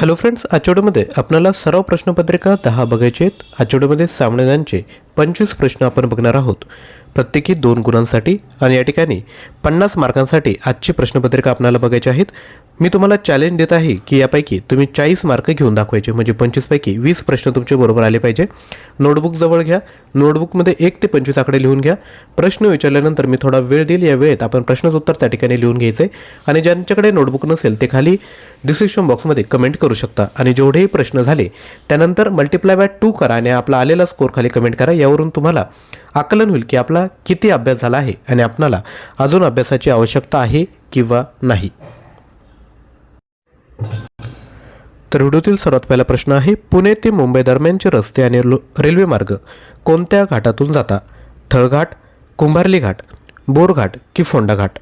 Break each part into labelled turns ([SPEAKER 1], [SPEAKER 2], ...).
[SPEAKER 1] hello friends आठवड्यामध्ये आपल्याला सर्व प्रश्नपत्रिका दहा बघायचे आहेत आठवड्यामध्ये सामन्यांचे पंचवीस प्रश्न आपण बघणार आहोत प्रत्येकी दोन गुणांसाठी आणि या ठिकाणी पन्नास मार्कांसाठी आजची प्रश्नपत्रिका आपल्याला बघायची आहेत मी तुम्हाला चॅलेंज देत आहे की यापैकी तुम्ही चाळीस मार्क घेऊन दाखवायचे म्हणजे पंचवीसपैकी वीस प्रश्न तुमचे बरोबर आले पाहिजे नोटबुक जवळ घ्या नोटबुकमध्ये एक ते पंचवीस आकडे लिहून घ्या प्रश्न विचारल्यानंतर मी थोडा वेळ देईल या वेळेत आपण प्रश्नच उत्तर त्या ठिकाणी लिहून घ्यायचे आणि ज्यांच्याकडे नोटबुक नसेल ते खाली डिस्क्रिप्शन बॉक्समध्ये कमेंट करू शकता आणि जेवढेही प्रश्न झाले त्यानंतर मल्टिप्लाय बाय टू करा आणि आपला आलेला स्कोर खाली कमेंट करा या यावरून तुम्हाला आकलन होईल की आपला किती अभ्यास झाला आहे आणि आपणाला अजून अभ्यासाची आवश्यकता आहे किंवा नाही तर व्हिडिओतील सर्वात पहिला प्रश्न आहे पुणे ते मुंबई दरम्यानचे रस्ते आणि रेल्वे मार्ग कोणत्या घाटातून जाता थळघाट कुंभारली घाट बोरघाट की फोंडा घाट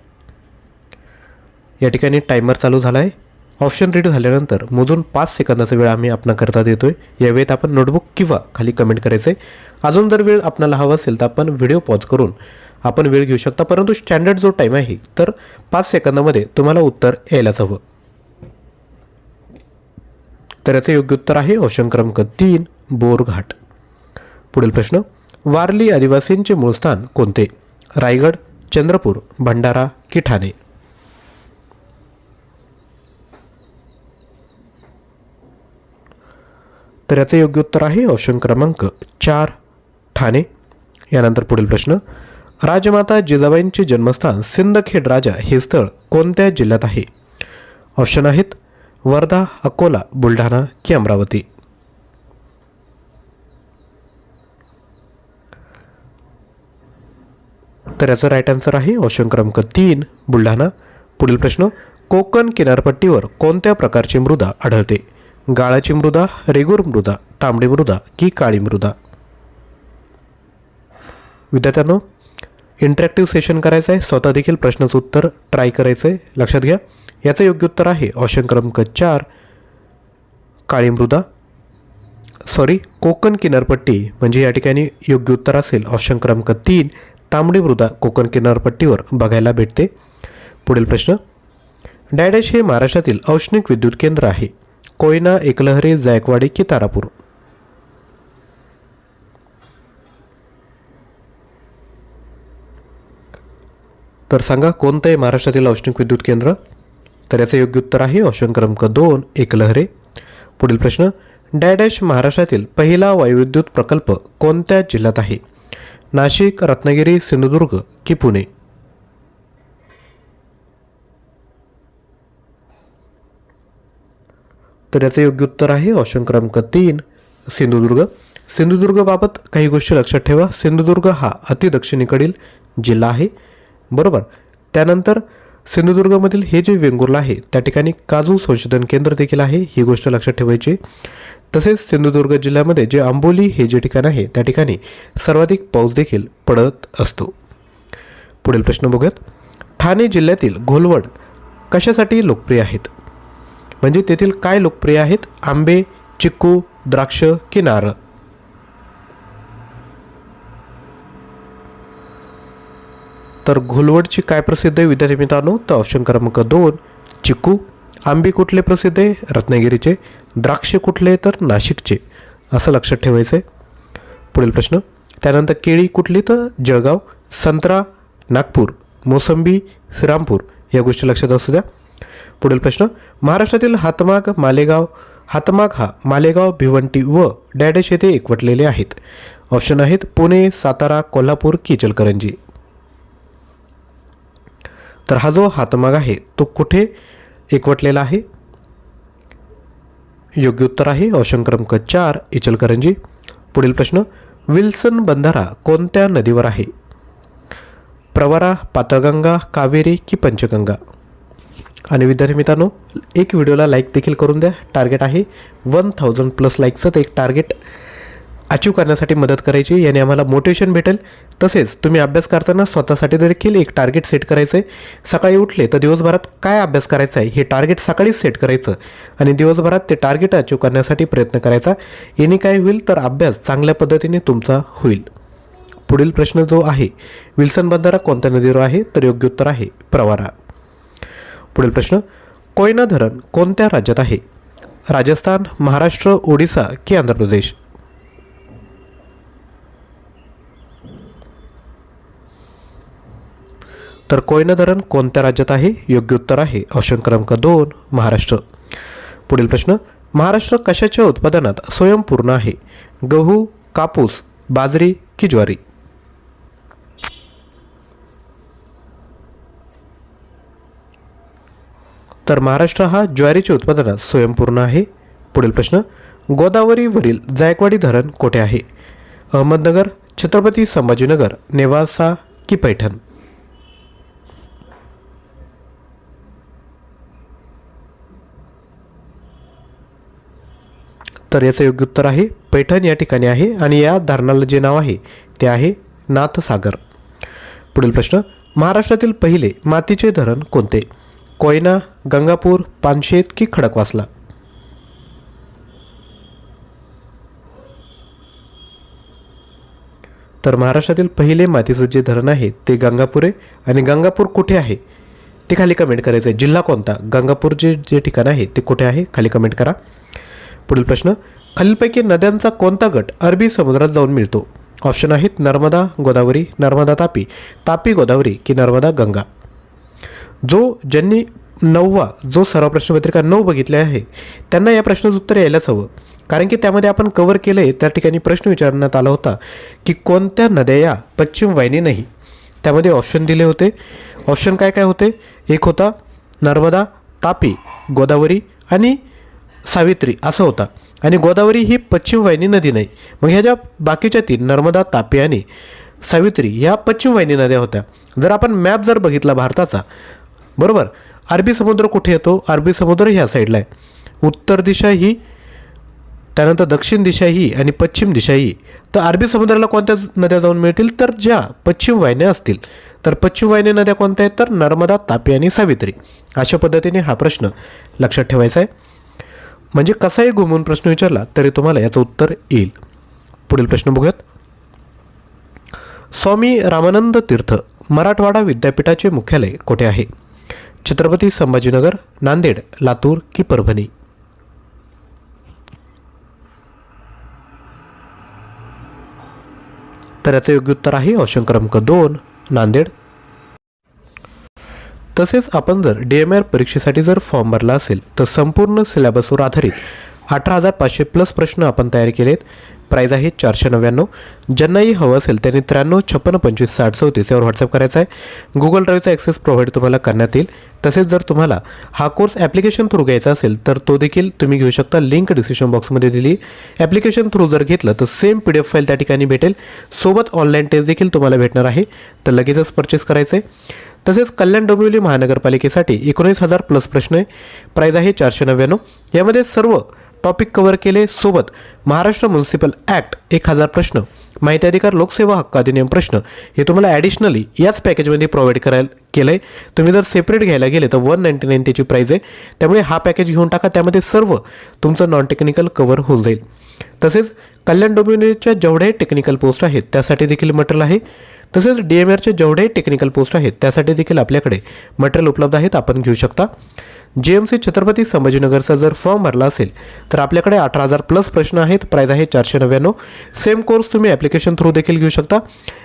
[SPEAKER 1] या ठिकाणी टायमर चालू झाला आहे ऑप्शन रेडी झाल्यानंतर मोजून पाच सेकंदाचा वेळ आम्ही आपणाकरता देतो आहे या वेळेत आपण नोटबुक किंवा खाली कमेंट करायचं आहे अजून जर वेळ आपणाला हवा असेल तर आपण व्हिडिओ पॉज करून आपण वेळ घेऊ शकता परंतु स्टँडर्ड जो टाईम आहे तर पाच सेकंदामध्ये तुम्हाला उत्तर यायलाच हवं तर याचं योग्य उत्तर आहे ऑप्शन क्रमांक तीन बोरघाट पुढील प्रश्न वारली आदिवासींचे मूळ स्थान कोणते रायगड चंद्रपूर भंडारा की ठाणे तर याचं योग्य उत्तर आहे ऑप्शन क्रमांक चार ठाणे यानंतर पुढील प्रश्न राजमाता जिजाबाईंचे जन्मस्थान सिंदखेड राजा हे स्थळ कोणत्या जिल्ह्यात आहे ऑप्शन आहेत वर्धा अकोला बुलढाणा की अमरावती तर याचं राईट आन्सर आहे ऑप्शन क्रमांक तीन बुलढाणा पुढील प्रश्न कोकण किनारपट्टीवर कोणत्या प्रकारची मृदा आढळते गाळाची मृदा रेगुर मृदा तांबडी मृदा की काळी मृदा विद्यार्थ्यांनो इंटरॅक्टिव्ह सेशन करायचं आहे स्वतः देखील प्रश्नाचं उत्तर ट्राय करायचं आहे लक्षात घ्या याचं योग्य उत्तर आहे ऑप्शन क्रमांक चार काळी मृदा सॉरी कोकण किनारपट्टी म्हणजे या ठिकाणी योग्य उत्तर असेल ऑप्शन क्रमांक तीन तांबडी मृदा कोकण किनारपट्टीवर बघायला भेटते पुढील प्रश्न डॅडॅश हे महाराष्ट्रातील औष्णिक विद्युत केंद्र आहे कोयना एकलहरे जायकवाडी की तारापूर तर सांगा कोणतं आहे महाराष्ट्रातील औष्णिक विद्युत केंद्र तर याचं योग्य उत्तर आहे ऑप्शन क्रमांक दोन एकलहरे पुढील प्रश्न डॅडॅश महाराष्ट्रातील पहिला वायुविद्युत प्रकल्प कोणत्या जिल्ह्यात आहे नाशिक रत्नागिरी सिंधुदुर्ग की पुणे तर याचं योग्य उत्तर आहे ऑप्शन क्रमांक तीन सिंधुदुर्ग सिंधुदुर्गबाबत काही गोष्टी लक्षात ठेवा सिंधुदुर्ग हा अतिदक्षिणेकडील जिल्हा आहे बरोबर त्यानंतर सिंधुदुर्गमधील हे जे वेंगुर्ला आहे त्या ठिकाणी काजू संशोधन केंद्र देखील आहे ही गोष्ट लक्षात ठेवायची तसेच सिंधुदुर्ग जिल्ह्यामध्ये जे आंबोली हे जे ठिकाण आहे त्या ठिकाणी सर्वाधिक पाऊस देखील पडत असतो पुढील प्रश्न बघूयात ठाणे जिल्ह्यातील घोलवड कशासाठी लोकप्रिय आहेत म्हणजे तेथील काय लोकप्रिय आहेत आंबे चिक्कू द्राक्ष की नारळ तर घोलवडची काय प्रसिद्ध आहे विद्यार्थी मित्रांनो तर ऑप्शन क्रमांक दोन चिकू आंबे कुठले प्रसिद्ध आहे रत्नागिरीचे द्राक्ष कुठले तर नाशिकचे असं लक्षात ठेवायचं आहे पुढील प्रश्न त्यानंतर केळी कुठली तर जळगाव संत्रा नागपूर मोसंबी श्रीरामपूर या गोष्टी लक्षात असू द्या पुढील प्रश्न महाराष्ट्रातील हातमाग मालेगाव हातमाग हा मालेगाव भिवंटी व डॅडेश येथे एकवटलेले आहेत ऑप्शन आहेत पुणे सातारा कोल्हापूर की तर हा जो हातमाग आहे तो कुठे एकवटलेला आहे योग्य उत्तर आहे ऑप्शन क्रमांक चार इचलकरंजी पुढील प्रश्न विल्सन बंधारा कोणत्या नदीवर आहे प्रवरा पातळगंगा कावेरी की पंचगंगा आणि विद्यार्थी मित्रांनो एक व्हिडिओला लाईक देखील करून द्या टार्गेट आहे वन थाउजंड प्लस लाईकचं ते एक टार्गेट अचीव करण्यासाठी मदत करायची याने आम्हाला मोटिवेशन भेटेल तसेच तुम्ही अभ्यास करताना स्वतःसाठी देखील एक टार्गेट सेट करायचं आहे सकाळी उठले तर दिवसभरात काय अभ्यास करायचा आहे हे टार्गेट सकाळीच सेट करायचं आणि दिवसभरात ते टार्गेट अचीव करण्यासाठी प्रयत्न करायचा याने काय होईल तर अभ्यास चांगल्या पद्धतीने तुमचा होईल पुढील प्रश्न जो आहे विल्सन बंधारा कोणत्या नदीवर आहे तर योग्य उत्तर आहे प्रवारा पुढील प्रश्न कोयना धरण कोणत्या राज्यात आहे राजस्थान महाराष्ट्र ओडिसा की आंध्र प्रदेश तर कोयना धरण कोणत्या राज्यात आहे योग्य उत्तर आहे ऑप्शन क्रमांक दोन महाराष्ट्र पुढील प्रश्न महाराष्ट्र कशाच्या उत्पादनात स्वयंपूर्ण आहे गहू कापूस बाजरी की ज्वारी तर महाराष्ट्र हा ज्वारीच्या उत्पादनात स्वयंपूर्ण आहे पुढील प्रश्न गोदावरीवरील जायकवाडी धरण कोठे आहे अहमदनगर छत्रपती संभाजीनगर नेवासा की पैठण तर याचं योग्य उत्तर आहे पैठण या ठिकाणी आहे आणि या धरणाला जे नाव आहे ते आहे नाथसागर पुढील प्रश्न महाराष्ट्रातील पहिले मातीचे धरण कोणते कोयना गंगापूर पानशेत की खडकवासला तर महाराष्ट्रातील पहिले मातीचं जे धरण आहे ते गंगापूर आहे आणि गंगापूर कुठे आहे ते खाली कमेंट करायचं आहे जिल्हा कोणता गंगापूर जे जे ठिकाण आहे ते कुठे आहे खाली कमेंट करा पुढील प्रश्न खालीलपैकी नद्यांचा कोणता गट अरबी समुद्रात जाऊन मिळतो ऑप्शन आहेत नर्मदा गोदावरी नर्मदा तापी तापी गोदावरी की नर्मदा गंगा जो ज्यांनी नववा जो सर्व प्रश्नपत्रिका नऊ बघितले आहे त्यांना या प्रश्नाचं उत्तर यायलाच हवं कारण की त्यामध्ये आपण कव्हर केलं आहे त्या ठिकाणी प्रश्न विचारण्यात आला होता की कोणत्या नद्या या पश्चिम वाहिनी नाही त्यामध्ये ऑप्शन दिले होते ऑप्शन काय काय होते एक होता नर्मदा तापी गोदावरी आणि सावित्री असा होता आणि गोदावरी ही पश्चिम वाहिनी नदी नाही मग ह्या ज्या बाकीच्या तीन नर्मदा तापी आणि सावित्री ह्या पश्चिम वाहिनी नद्या होत्या जर आपण मॅप जर बघितला भारताचा बरोबर अरबी समुद्र कुठे येतो अरबी समुद्र ह्या साईडला आहे उत्तर दिशा ही त्यानंतर दक्षिण दिशा ही आणि पश्चिम दिशा ही तर अरबी समुद्राला कोणत्या नद्या जाऊन मिळतील तर ज्या पश्चिम वाहिन्या असतील तर पश्चिम वाहिन्या नद्या कोणत्या आहेत तर नर्मदा तापी आणि सावित्री अशा पद्धतीने हा प्रश्न लक्षात ठेवायचा आहे म्हणजे कसाही घुमून प्रश्न विचारला तरी तुम्हाला याचं उत्तर येईल पुढील प्रश्न बघूयात स्वामी रामानंद तीर्थ मराठवाडा विद्यापीठाचे मुख्यालय कुठे आहे छत्रपती संभाजीनगर नांदेड लातूर की परभणी तर याचं योग्य उत्तर आहे ऑप्शन क्रमांक दोन नांदेड तसेच आपण जर डी एम आर परीक्षेसाठी जर फॉर्म भरला असेल तर संपूर्ण सिलेबसवर आधारित अठरा हजार पाचशे प्लस प्रश्न आपण तयार केलेत प्राईज आहे चारशे नव्याण्णव ज्यांनाही हवं असेल त्यांनी त्र्याण्णव छप्पन्न पंचवीस साठ चौतीस यावर व्हॉट्सअप करायचा आहे गुगल ड्राईव्हचा ॲक्सेस प्रोव्हाइड तुम्हाला करण्यात येईल तसेच जर तुम्हाला हा कोर्स ॲप्लिकेशन थ्रू घ्यायचा असेल तर तो देखील तुम्ही घेऊ शकता लिंक डिस्क्रिप्शन बॉक्समध्ये दिली ॲप्लिकेशन थ्रू जर घेतलं तर same P D F file त्या ठिकाणी भेटेल सोबत ऑनलाईन टेस्ट देखील तुम्हाला भेटणार आहे तर लगेचच परचेस करायचं आहे तसेच कल्याण डोंबिवली महानगरपालिकेसाठी एकोणीस हजार प्लस प्रश्न आहे प्राईज आहे चारशे नव्याण्णव यामध्ये सर्व टॉपिक कव्हर केले सोबत महाराष्ट्र म्युन्सिपल ॲक्ट एक हजार प्रश्न माहिती अधिकार लोकसेवा हक्क अधिनियम प्रश्न हे तुम्हाला ॲडिशनली याच पॅकेजमध्ये प्रोव्हाइड करायला केलं आहे तुम्ही जर सेपरेट घ्यायला गेले तर वन नाईन्टी नाईन त्याची प्राईज आहे त्यामुळे हा पॅकेज घेऊन टाका त्यामध्ये सर्व तुमचं नॉन टेक्निकल कव्हर होऊन जाईल तसेच कल्याण डोमिनेटच्या जेवढ्याही टेक्निकल पोस्ट आहेत त्यासाठी देखील मटेरियल आहे तसेच डी एम आरचे जेवढ्याही टेक्निकल पोस्ट आहेत त्यासाठी देखील आपल्याकडे मटेरियल उपलब्ध आहेत आपण घेऊ शकता जे एम सी छत्रपती संभाजीनगरचा जर फॉर्म भरला असेल तर आपल्याकडे अठरा हजार प्लस प्रश्न आहेत प्राईज आहे चारशे नव्याण्णव सेम कोर्स तुम्ही ॲप्लिकेशन थ्रू देखील घेऊ शकता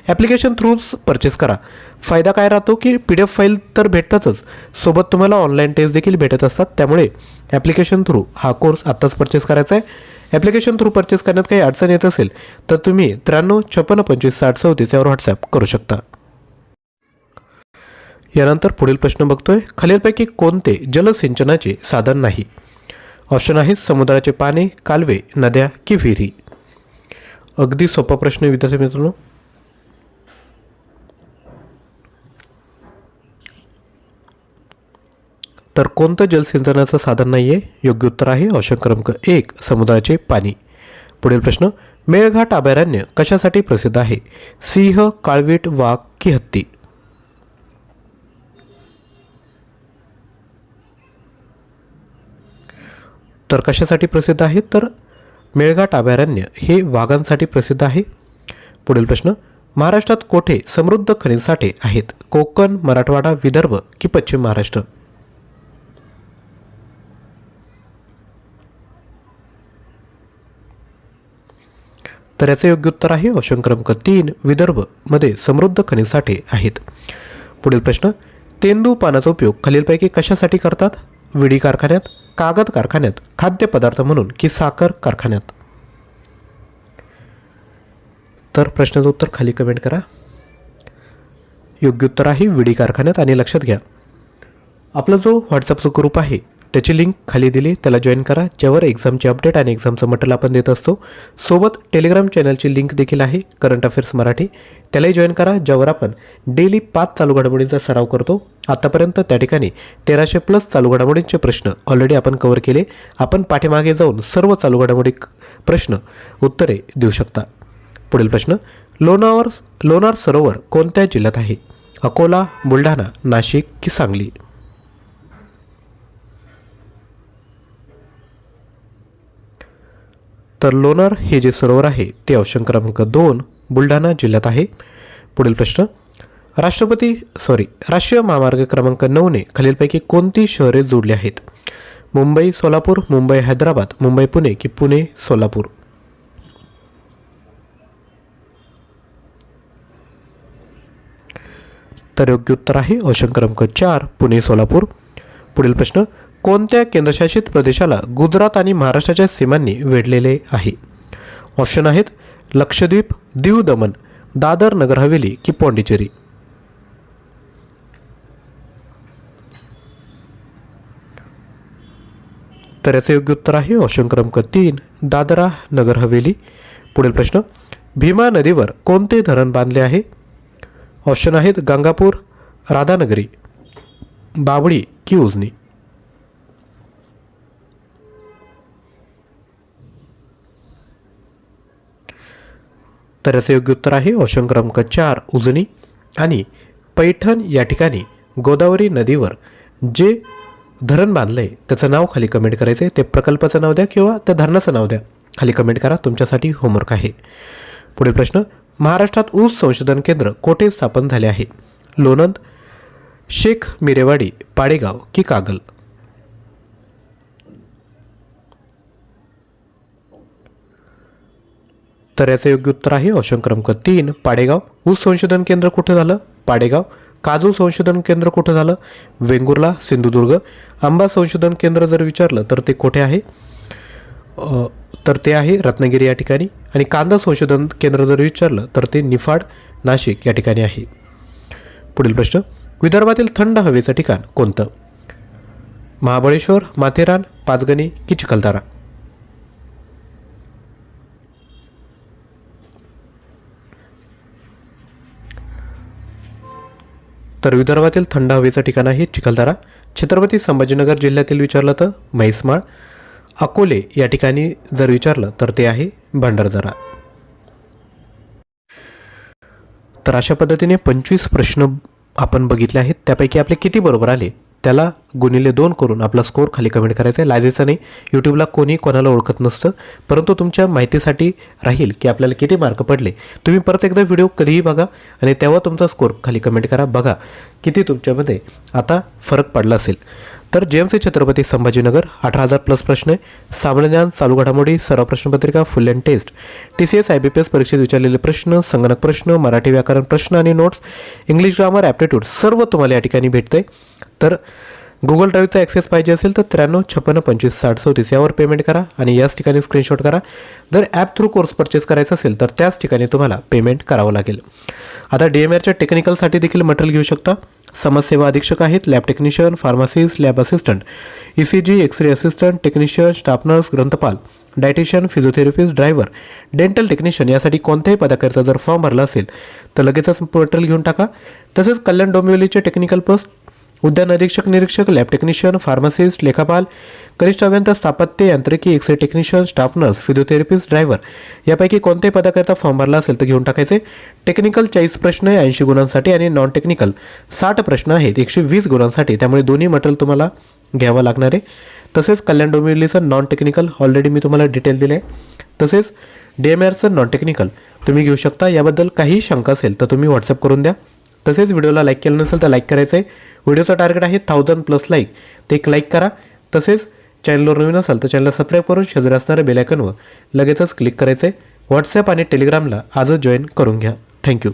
[SPEAKER 1] ॲप्लिकेशन थ्रूच परचेस करा फायदा काय राहतो की पी डी एफ फाईल तर भेटतातच सोबत तुम्हाला ऑनलाईन टेस्ट देखील भेटत असतात त्यामुळे ॲप्लिकेशन थ्रू हा कोर्स आत्ताच परचेस करायचा आहे ॲप्लिकेशन थ्रू परचेस करण्यात काही अडचण येत असेल तर तुम्ही त्र्याण्णव छप्पन्न पंचवीस साठ चौतीस यावर करू शकता यानंतर पुढील प्रश्न बघतोय खालीलपैकी कोणते जलसिंचनाचे साधन नाही ऑप्शन आहे समुद्राचे पाणी कालवे नद्या की विहिरी अगदी सोपा प्रश्न विद्यार्थी मित्रांनो तर कोणतं जलसिंचनाचं साधन नाही आहे योग्य उत्तर आहे ऑप्शन क्रमांक एक समुद्राचे पाणी पुढील प्रश्न मेळघाट अभयारण्य कशासाठी प्रसिद्ध आहे सिंह काळवीट वाघ की हत्ती तर कशासाठी प्रसिद्ध आहे तर मेळघाट अभयारण्य हे वाघांसाठी प्रसिद्ध आहे पुढील प्रश्न महाराष्ट्रात कोठे समृद्ध साठे आहेत कोकण मराठवाडा विदर्भ की पश्चिम महाराष्ट्र तर याचं योग्य उत्तर आहे ऑप्शन क्रमांक तीन मध्ये समृद्ध साठे आहेत पुढील प्रश्न तेंदू पानाचा उपयोग खालीलपैकी कशासाठी करतात विडी कारखान्यात कागद कारखान्यात खाद्यपदार्थ म्हणून की साखर कारखान्यात तर प्रश्नाचं उत्तर खाली कमेंट करा योग्य उत्तर आहे विडी कारखान्यात आणि लक्षात घ्या आपला जो व्हॉट्सअपचा ग्रुप आहे त्याची लिंक खाली दिली त्याला जॉईन करा ज्यावर एक्झामचे अपडेट आणि एक्झामचं मटल आपण देत असतो सोबत टेलिग्राम चॅनलची लिंक देखील आहे करंट अफेअर्स मराठी त्यालाही जॉईन करा ज्यावर आपण डेली पाच चालू घडामोडींचा सराव करतो आतापर्यंत त्या ठिकाणी तेराशे प्लस चालू घडामोडींचे प्रश्न ऑलरेडी आपण कवर केले आपण पाठीमागे जाऊन सर्व चालू घडामोडी प्रश्न उत्तरे देऊ शकता पुढील प्रश्न लोणावर लोणार सरोवर कोणत्या जिल्ह्यात आहे अकोला बुलढाणा नाशिक की सांगली तर लोणार हे जे सरोवर आहे ते ऑप्शन क्रमांक दोन बुलढाणा जिल्ह्यात आहे पुढील प्रश्न राष्ट्रपती सॉरी राष्ट्रीय महामार्ग क्रमांक नऊने खालीलपैकी कोणती शहरे जोडली आहेत मुंबई सोलापूर मुंबई हैदराबाद मुंबई पुणे की पुणे सोलापूर तर योग्य उत्तर आहे ऑप्शन क्रमांक चार पुणे सोलापूर पुढील प्रश्न कोणत्या केंद्रशासित प्रदेशाला गुजरात आणि महाराष्ट्राच्या सीमांनी वेढलेले आहे ऑप्शन आहेत लक्षद्वीप दीव दमन दादर नगर हवेली की पॉंडिचेरी तर याचं योग्य उत्तर आहे ऑप्शन क्रमांक तीन दादरा नगर हवेली पुढील प्रश्न भीमा नदीवर कोणते धरण बांधले आहे ऑप्शन आहेत गंगापूर राधानगरी बावळी की उजनी तर याचं योग्य उत्तर आहे ऑप्शन क्रमांक चार उजनी आणि पैठण या ठिकाणी गोदावरी नदीवर जे धरण बांधलं आहे त्याचं नाव खाली कमेंट करायचं आहे ते प्रकल्पाचं नाव द्या किंवा त्या धरणाचं नाव द्या खाली कमेंट करा तुमच्यासाठी होमवर्क आहे पुढील प्रश्न महाराष्ट्रात ऊस संशोधन केंद्र कोठे स्थापन झाले आहे लोणंद शेख मिरेवाडी पाडेगाव की कागल तर याचं योग्य उत्तर आहे ऑप्शन क्रमांक तीन पाडेगाव ऊस संशोधन केंद्र कुठं झालं पाडेगाव काजू संशोधन केंद्र कुठं झालं वेंगुर्ला सिंधुदुर्ग आंबा संशोधन केंद्र जर विचारलं तर ते कुठे आहे तर ते आहे रत्नागिरी या ठिकाणी आणि कांदा संशोधन केंद्र जर विचारलं तर ते निफाड नाशिक या ठिकाणी आहे पुढील प्रश्न विदर्भातील थंड हवेचं ठिकाण कोणतं महाबळेश्वर माथेरान पाचगणी की चिखलदारा तर विदर्भातील थंड हवेचं ठिकाण आहे चिखलदरा छत्रपती संभाजीनगर जिल्ह्यातील विचारलं तर म्हैसमाळ अकोले या ठिकाणी जर विचारलं तर ते आहे भंडारदरा तर अशा पद्धतीने पंचवीस प्रश्न आपण बघितले आहेत त्यापैकी आपले किती बरोबर आले त्याला गुणिले दोन करून आपला स्कोअर खाली कमेंट करायचा आहे लाजेचा नाही यूट्यूबला कोणी कोणाला ओळखत नसतं परंतु तुमच्या माहितीसाठी राहील की आपल्याला किती मार्क पडले तुम्ही परत एकदा व्हिडिओ कधीही बघा आणि तेव्हा तुमचा स्कोअर खाली कमेंट करा बघा किती तुमच्यामध्ये आता फरक पडला असेल तर जेएमसी छत्रपती संभाजीनगर अठरा हजार प्लस प्रश्न सामान्य ज्ञान चालू घडामोडी सर्व प्रश्नपत्रिका full and test T C S I B P S परीक्षेत विचारलेले प्रश्न संगणक प्रश्न मराठी व्याकरण प्रश्न आणि नोट्स इंग्लिश ग्रामर ॲप्टिट्यूड सर्व तुम्हाला या ठिकाणी भेटते तर गुगल ड्राईव्हचा ॲक्सेस पाहिजे असेल तर त्र्याण्णव छप्पन्न पंचवीस साठ चौतीस यावर पेमेंट करा आणि याच ठिकाणी स्क्रीनशॉट करा जर ॲप थ्रू कोर्स परचेस करायचा असेल तर त्याच ठिकाणी तुम्हाला पेमेंट करावं लागेल आता डी एम आरच्या टेक्निकलसाठी देखील मटेरियल घेऊ शकता समाजसेवा अधीक्षक आहेत lab technician pharmacist lab assistant E C G x ray assistant technician staff nurse ग्रंथपाल dietitian physiotherapist driver dental technician यासाठी कोणत्याही पदाकरिता जर फॉर्म भरला असेल तर लगेचच पोर्टल घेऊन टाका तसेच कल्याण डोंबिवलीचे टेक्निकल पोस्ट उद्यान अधीक्षक निरीक्षक लॅब टेक्निशियन फार्मासिस्ट लेखापाल कनिष्ठ अभियंता स्थापत्य यांत्रिकी x ray technician staff nurse physiotherapist driver यापैकी कोणत्याही पदाकरिता फॉर्म भरला असेल तर घेऊन टाकायचे टेक्निकल चाळीस प्रश्न ऐंशी गुणांसाठी आणि नॉन टेक्निकल साठ प्रश्न आहेत एकशे वीस गुणांसाठी त्यामुळे दोन्ही मटेरियल तुम्हाला घ्यावं लागणार आहे तसेच कल्याण डोंबिवलीचं नॉन टेक्निकल ऑलरेडी मी तुम्हाला डिटेल दिले तसेच डी एम आरचं नॉन टेक्निकल तुम्ही घेऊ शकता याबद्दल काही शंका असेल तर तुम्ही व्हॉट्सअप करून द्या तसेच व्हिडिओला लाईक केलं नसेल तर लाईक करायचं आहे व्हिडिओचं टार्गेट आहे थाउजंड प्लस लाईक ते एक लाईक करा तसेच चॅनलवर नवीन असाल तर चॅनलला सबस्क्राईब करून शेजारी असणाऱ्या बेलायकनवर लगेचच क्लिक करायचे व्हॉट्सॲप आणि टेलिग्रामला आजच जॉईन करून घ्या थँक्यू